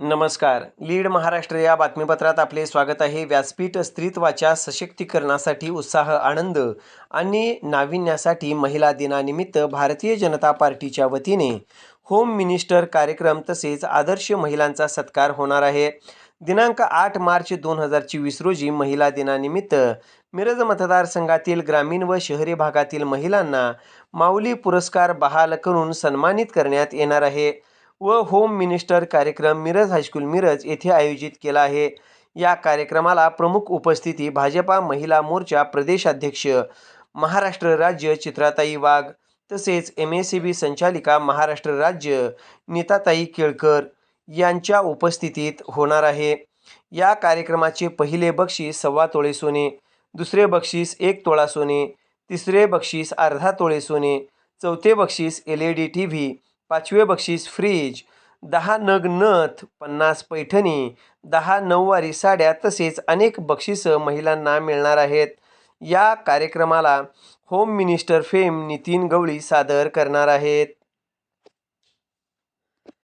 नमस्कार. लीड महाराष्ट्र या बातमीपत्रात आपले स्वागत आहे. व्यासपीठ स्त्रीत्वाच्या सशक्तीकरणासाठी उत्साह आनंद आणि नाविन्यासाठी महिला दिनानिमित्त भारतीय जनता पार्टीच्या वतीने होम मिनिस्टर कार्यक्रम तसेच आदर्श महिलांचा सत्कार होणार आहे. दिनांक आठ मार्च दोन हजार चोवीस रोजी महिला दिनानिमित्त मिरज मतदारसंघातील ग्रामीण व शहरी भागातील महिलांना माऊली पुरस्कार बहाल करून सन्मानित करण्यात येणार आहे. व होम मिनिस्टर कार्यक्रम मिरज हायस्कूल मिरज येथे आयोजित केला आहे. या कार्यक्रमाला प्रमुख उपस्थिती भाजपा महिला मोर्चा प्रदेशाध्यक्ष महाराष्ट्र राज्य चित्राताई वाघ तसेच एम एस सी बी संचालिका महाराष्ट्र राज्य नीताताई केळकर यांच्या उपस्थितीत होणार आहे. या कार्यक्रमाचे पहिले बक्षीस सव्वा तोळे सोने दुसरे बक्षीस एक तोळा सोने तिसरे बक्षीस अर्धा तोळे सोने चौथे बक्षीस L E D T V पाचवे बक्षीस फ्रीज. दहा नग नथ पन्नास पैठणी दहा नऊवारी साड्या तसेच अनेक बक्षिसं महिलांना मिळणार आहेत. या कार्यक्रमाला home minister fame Nitin Gawali सादर करणार आहेत.